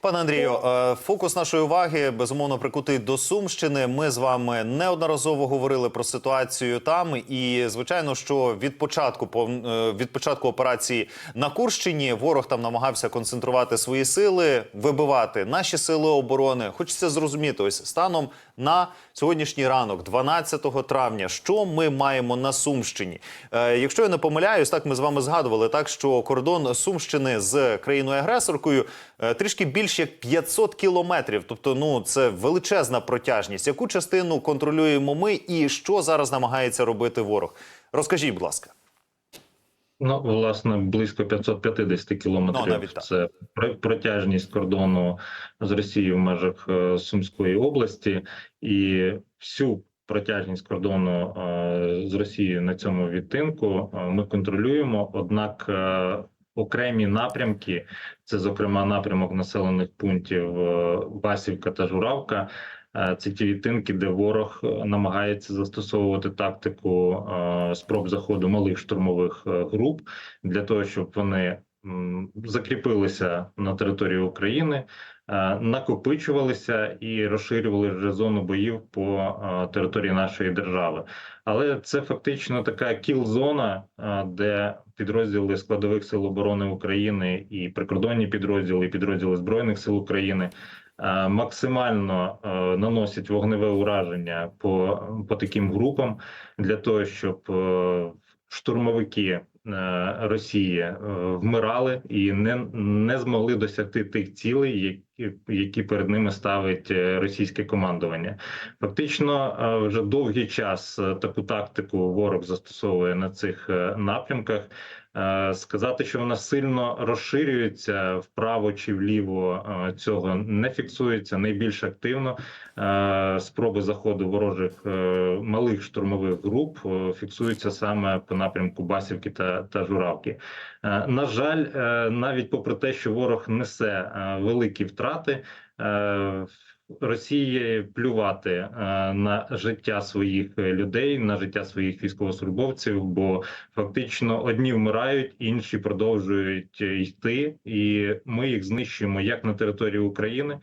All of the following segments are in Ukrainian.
Пане Андрію, е, фокус нашої уваги безумовно прикутий до Сумщини. Ми з вами неодноразово говорили про ситуацію там, і звичайно, що від початку е, від початку операції на Курщині ворог там намагався концентрувати свої сили, вибивати наші сили оборони. Хочеться зрозуміти, ось станом на сьогоднішній ранок, 12 травня, що ми маємо на Сумщині. Е, якщо я не помиляюсь, так ми з вами згадували, так що кордон Сумщини з країною-агресоркою е, трішки більше як 500 кілометрів. Тобто, ну це величезна протяжність. Яку частину контролюємо ми, і що зараз намагається робити ворог? Розкажіть, будь ласка. Ну, власне, близько 550 Ну, кілометрів. навіть це протяжність кордону з Росією в межах е, Сумської області, і всю протяжність кордону е, з Росією на цьому відтинку е, ми контролюємо. Однак окремі напрямки, це зокрема напрямок населених пунктів Басівка та Журавка. Е, Це ті відтинки, де ворог е, намагається застосовувати тактику е, спроб заходу малих штурмових груп для того, щоб вони закріпилися на території України, накопичувалися і розширювали вже зону боїв по території нашої держави. Але це фактично така кіл-зона, де підрозділи складових сил оборони України і прикордонні підрозділи, і підрозділи збройних сил України. Е, Максимально е, наносять вогневе ураження по, по таким групам для того, щоб е, штурмовики Росії вмирали і не, не змогли досягти тих цілей, які, перед ними ставить е, російське командування. Фактично, е, вже довгий час е, таку тактику ворог застосовує на цих напрямках. Сказати, що вона сильно розширюється вправо чи вліво, цього не фіксується. Найбільш активно спроби заходу ворожих малих штурмових груп фіксуються саме по напрямку Басівки та, та Журавки. На жаль, навіть попри те, що ворог несе великі втрати. Е, Росії плювати е, на життя своїх людей, на життя своїх військовослужбовців, бо фактично одні вмирають, інші продовжують е, йти, і ми їх знищуємо як на території України,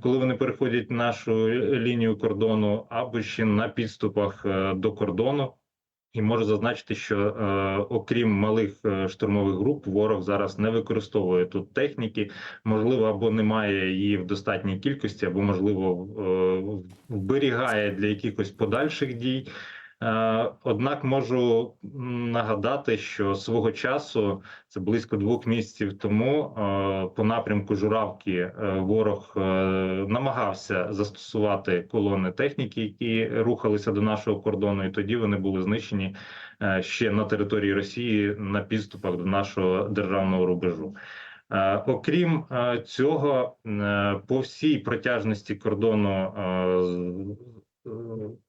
коли вони переходять нашу лінію кордону, або ще на підступах до кордону. І можу зазначити, що е, окрім малих е, штурмових груп, ворог зараз не використовує тут техніки. Можливо, або немає її в достатній кількості, або можливо е, вберігає для якихось подальших дій. Е, Однак можу нагадати, що свого часу, це близько двох місяців тому, е, по напрямку Журавки е, ворог намагався застосувати колони техніки, які рухалися до нашого кордону, і тоді вони були знищені ще на території Росії на підступах до нашого державного рубежу. Окрім цього, по всій протяжності кордону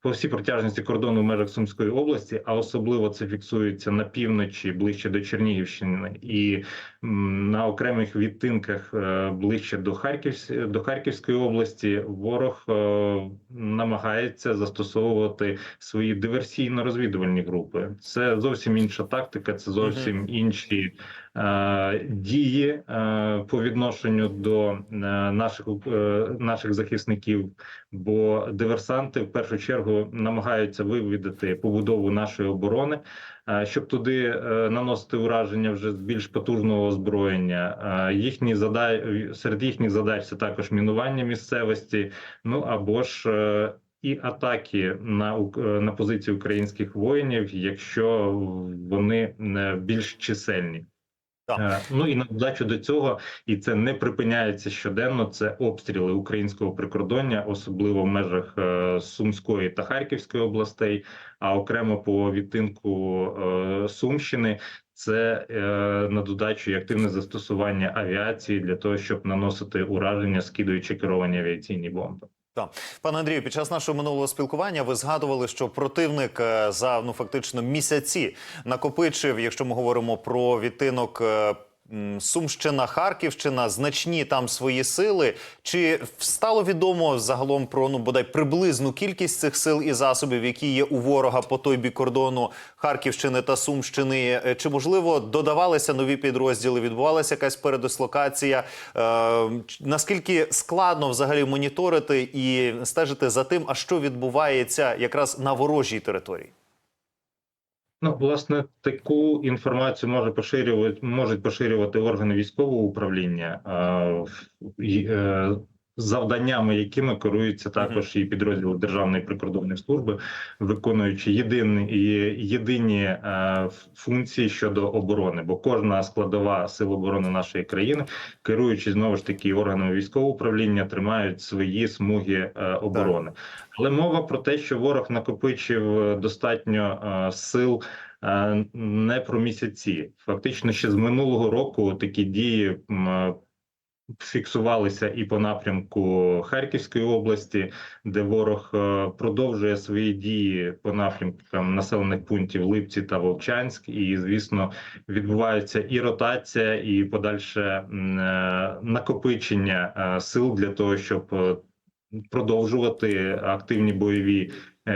по всій протяжності кордону в межах Сумської області, а особливо це фіксується на півночі, ближче до Чернігівщини, і на окремих відтинках е, ближче до Харківсь, до Харківської області, ворог е, намагається застосовувати свої диверсійно-розвідувальні групи. Це зовсім інша тактика, це зовсім інші е, дії е, по відношенню до е, наших е, наших захисників. Бо диверсанти в першу чергу намагаються вивідати побудову нашої оборони, е, щоб туди е, наносити ураження вже з більш потужного озброєння. Е, Їхні задач серед їхніх задач це також мінування місцевості. Ну або ж е, і атаки на е, на позиції українських воїнів, якщо вони е, більш чисельні. Так. Е, Ну і на додачу до цього, і це не припиняється щоденно. Це обстріли українського прикордоння, особливо в межах е, Сумської та Харківської областей, а окремо по відтинку е, Сумщини. Це е, на додачу і активне застосування авіації для того, щоб наносити ураження, скидуючи керовані авіаційні бомби. Так. Пане Андрію, під час нашого минулого спілкування ви згадували, що противник е, за ну фактично місяці накопичив, якщо ми говоримо про відтинок. Сумщина, Харківщина, значні там свої сили. Чи стало відомо загалом про ну бодай приблизну кількість цих сил і засобів, які є у ворога по той бік кордону Харківщини та Сумщини? Е, Чи можливо додавалися нові підрозділи? Відбувалася якась передислокація? Е, наскільки складно взагалі моніторити і стежити за тим, а що відбувається якраз на ворожій території? Ну, власне, таку інформацію може поширювати, можуть поширювати органи військового управління, е, завданнями якими керуються також і підрозділи Державної прикордонної служби, виконуючи єдині єдині е, функції щодо оборони. Бо кожна складова сил оборони нашої країни, керуючи знову ж таки органами військового управління, тримають свої смуги е, оборони. Але мова про те, що ворог накопичив е, достатньо сил. Не про місяці, фактично, ще з минулого року такі дії фіксувалися і по напрямку Харківської області, де ворог е, продовжує свої дії по напрямкам населених пунктів Липці та Вовчанськ. І звісно, відбувається і ротація, і подальше е, накопичення е, сил для того, щоб продовжувати активні бойові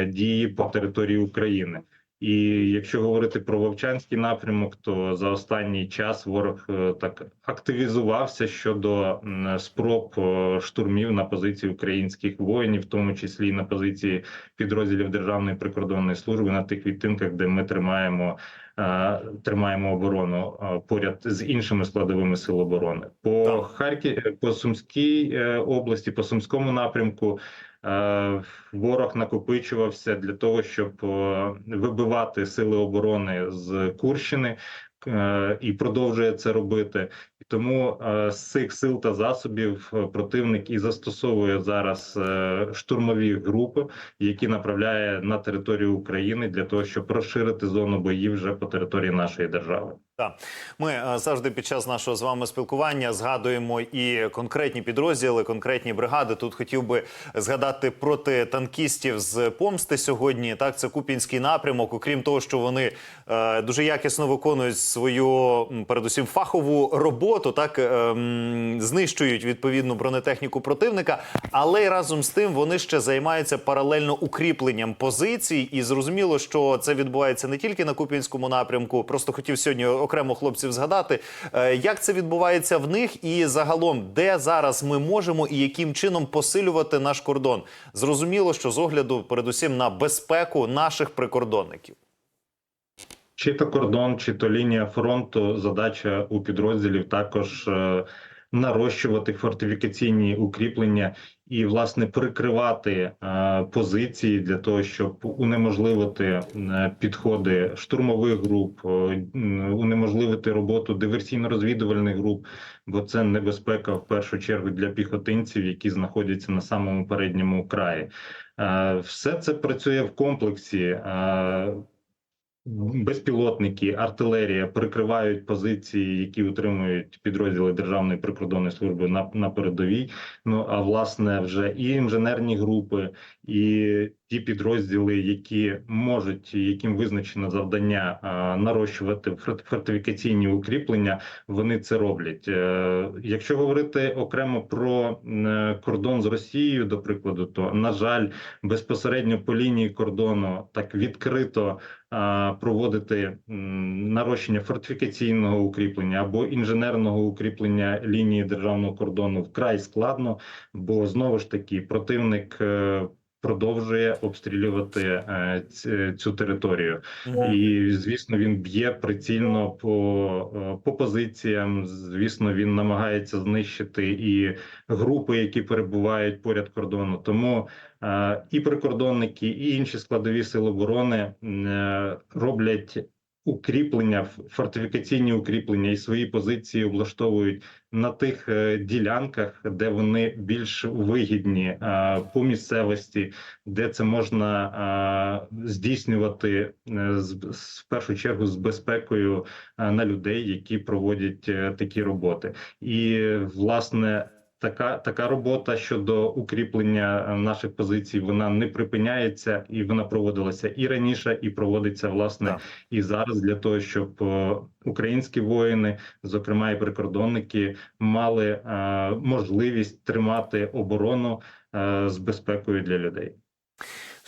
дії по території України. І якщо говорити про Вовчанський напрямок, то за останній час ворог е, так активізувався щодо спроб е, штурмів на позиції українських воїнів, в тому числі і на позиції підрозділів Державної прикордонної служби на тих відтинках, де ми тримаємо. е, Тримаємо оборону поряд з іншими складовими сил оборони по. Харків, по Сумській області, по Сумському напрямку. Е, Ворог накопичувався для того, щоб е, вибивати сили оборони з Курщини і продовжує це робити. І тому е, з цих сил та засобів е, противник і застосовує зараз е, штурмові групи, які направляє на територію України для того, щоб розширити зону боїв вже по території нашої держави. Ми е, завжди під час нашого з вами спілкування згадуємо і конкретні підрозділи, конкретні бригади. Тут хотів би згадати проти танкістів з помсти сьогодні. Так, це Купінський напрямок. Окрім того, що вони е, дуже якісно виконують свою передусім фахову роботу, так е, м, знищують відповідну бронетехніку противника, але й разом з тим вони ще займаються паралельно укріпленням позицій. І зрозуміло, що це відбувається не тільки на Купінському напрямку. Просто хотів сьогодні окремо хлопців згадати, е, як це відбувається в них, і загалом, де зараз ми можемо і яким чином посилювати наш кордон. Зрозуміло, що з огляду передусім на безпеку наших прикордонників. Чи то кордон, чи то лінія фронту. Задача у підрозділів також е, нарощувати фортифікаційні укріплення і власне прикривати е, позиції для того, щоб унеможливити е, підходи штурмових груп, унеможливити роботу диверсійно-розвідувальних груп, бо це небезпека в першу чергу для піхотинців, які знаходяться на самому передньому краї. Все це працює в комплексі. Безпілотники, артилерія прикривають позиції, які утримують підрозділи Державної прикордонної служби на, на передовій. Ну а власне, вже і інженерні групи, і ті підрозділи, які можуть, яким визначено завдання а, нарощувати форт- фортифікаційні укріплення, вони це роблять. Е, якщо говорити окремо про е, кордон з Росією, до прикладу, то на жаль, безпосередньо по лінії кордону так відкрито проводити нарощення фортифікаційного укріплення або інженерного укріплення лінії державного кордону вкрай складно, бо знову ж таки противник. Продовжує обстрілювати е, цю територію, і звісно, він б'є прицільно по, е, по позиціям. Звісно, він намагається знищити і групи, які перебувають поряд кордону. Тому е, і прикордонники, і інші складові сили оборони роблять укріплення, фортифікаційні укріплення і свої позиції облаштовують на тих е, ділянках, де вони більш вигідні е, по місцевості, де це можна е, здійснювати в першу чергу з безпекою на людей, які проводять такі роботи, і власне. Така, така робота щодо укріплення е, наших позицій вона не припиняється, і вона проводилася і раніше, і проводиться власне Так. і зараз для того, щоб е, українські воїни, зокрема і прикордонники, мали е, можливість тримати оборону е, з безпекою для людей.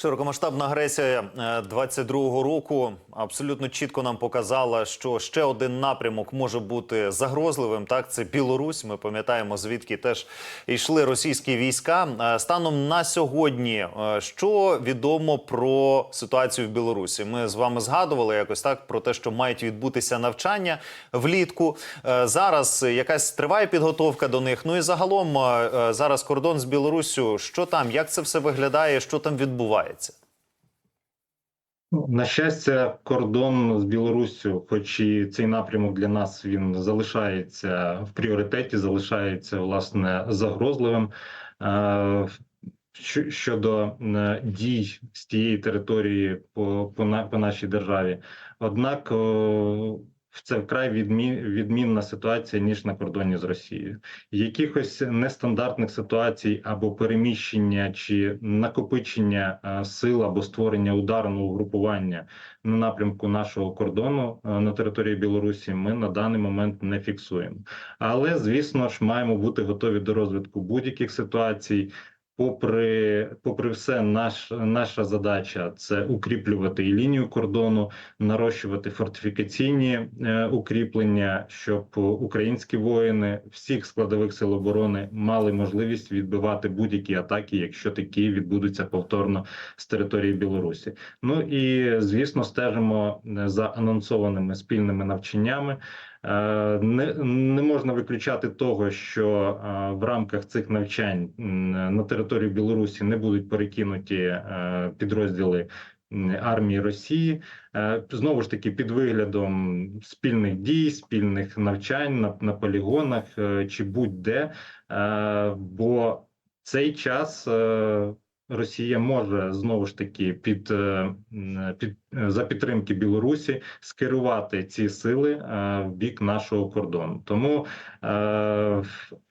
Широкомасштабна агресія е, 22-го року абсолютно чітко нам показала, що ще один напрямок може бути загрозливим. Так, це Білорусь. Ми пам'ятаємо, звідки теж йшли російські війська. Е, Станом на сьогодні, е, що відомо про ситуацію в Білорусі? Ми з вами згадували якось так про те, що мають відбутися навчання влітку. Е, Зараз якась триває підготовка до них. Ну і загалом е, е, зараз кордон з Білоруссю. Що там? Як це все виглядає? Що там відбувається? Ну, На щастя, кордон з Білоруссю, хоч і цей напрямок для нас він залишається в пріоритеті, залишається власне загрозливим. Е, Щодо е, дій з тієї території по, по, по нашій державі, однак це вкрай відмін, відмінна ситуація ніж на кордоні з Росією. Якихось нестандартних ситуацій або переміщення чи накопичення е, сил або створення ударного угрупування на напрямку нашого кордону е, на території Білорусі ми на даний момент не фіксуємо. Але звісно ж маємо бути готові до розвитку будь-яких ситуацій. Попри, попри все, наш, наша задача це укріплювати і лінію кордону, нарощувати фортифікаційні е, укріплення, щоб українські воїни всіх складових сил оборони мали можливість відбивати будь-які атаки, якщо такі відбудуться повторно з території Білорусі. Ну і звісно, стежимо е, за анонсованими спільними навчаннями. Е, Не, не можна виключати того, що е, в рамках цих навчань на територію Білорусі не будуть перекинуті е, підрозділи армії Росії. Знову ж таки, під виглядом спільних дій, спільних навчань на, на полігонах чи будь-де, бо цей час. Росія може знову ж таки під, під за підтримки Білорусі скерувати ці сили е, в бік нашого кордону. Тому е,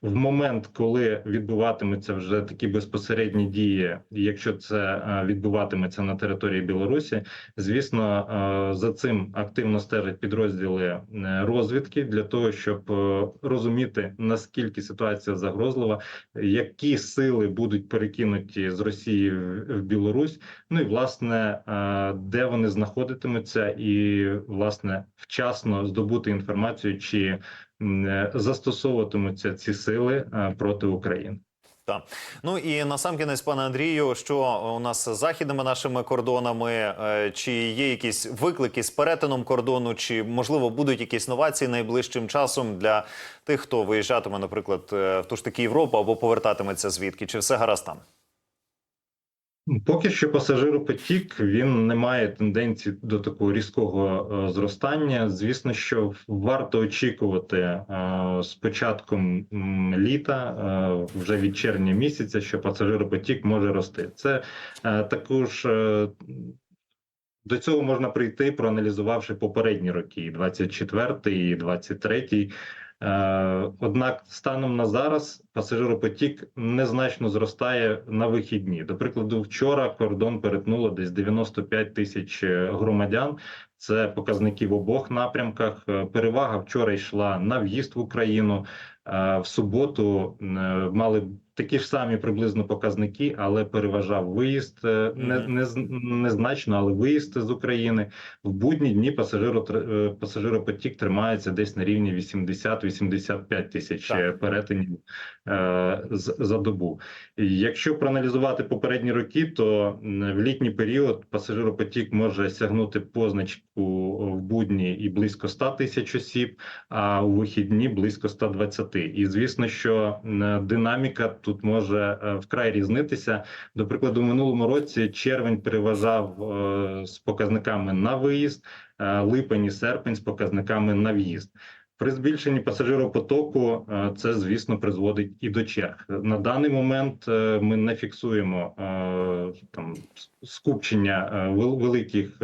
в- момент, коли відбуватимуться вже такі безпосередні дії, якщо це е, відбуватиметься на території Білорусі, звісно, е, за цим активно стежать підрозділи е, розвідки для того, щоб е, розуміти наскільки ситуація загрозлива, які сили будуть перекинуті з Росії в, Білорусь. Ну і власне, е, де вони знаходитимуться, і власне вчасно здобути інформацію, чи е, застосовуватимуться ці сили е, проти України. Так. Ну і на сам кінець, пане Андрію, що у нас з західними нашими кордонами, е, чи є якісь виклики з перетином кордону, чи можливо будуть якісь новації найближчим часом для тих, хто виїжджатиме, наприклад, в ту ж таки Європу або повертатиметься звідки? Чи все гаразд там? Поки що пасажиропотік він не має тенденції до такого різкого е, зростання. Звісно, що варто очікувати е, з початком літа, е, вже від червня місяця, що пасажиропотік може рости. Це також. До цього можна прийти, проаналізувавши попередні роки, і 24 і 23 Е, Однак станом на зараз пасажиропотік незначно зростає на вихідні. До прикладу, вчора кордон перетнуло десь 95 тисяч е, громадян. Це показники в обох напрямках. Е, Перевага вчора йшла на в'їзд в Україну. Е, В суботу е, мали такі ж самі приблизно показники, але переважав виїзд е, не, не, незначно, але виїзд з України. В будні дні пасажиро, е, пасажиропотік тримається десь на рівні 80-85 тисяч Так. е, перетинів е, з- за добу. Якщо проаналізувати попередні роки, то в літній період пасажиропотік може сягнути позначку в будні і близько 100 тисяч осіб, а у вихідні близько 120. І звісно, що динаміка тут може е, вкрай різнитися. До прикладу, в минулому році червень переважав е, з показниками на виїзд, е, липень і серпень з показниками на в'їзд. При збільшенні пасажиропотоку е, це, звісно, призводить і до черг. На даний момент е, ми не фіксуємо е, там скупчення великих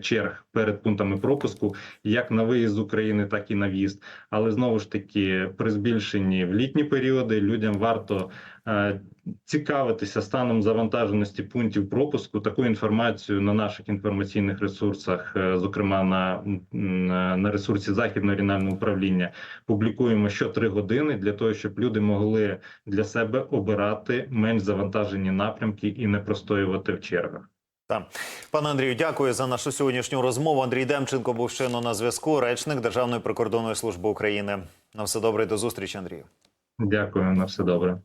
черг перед пунктами пропуску, як на виїзд з України, так і на в'їзд. Але знову ж таки, при збільшенні в літні періоди людям варто цікавитися станом завантаженості пунктів пропуску. Таку інформацію на наших інформаційних ресурсах, е, зокрема на, на ресурсі західного регіонального управління, публікуємо що три години для того, щоб люди могли для себе обирати менш завантажені напрямки і не простоювати в чергах. Так. Пане Андрію, дякую за нашу сьогоднішню розмову. Андрій Демченко був щойно на зв'язку, речник Державної прикордонної служби України. На все добре, і до зустрічі, Андрію. Дякую на все добре.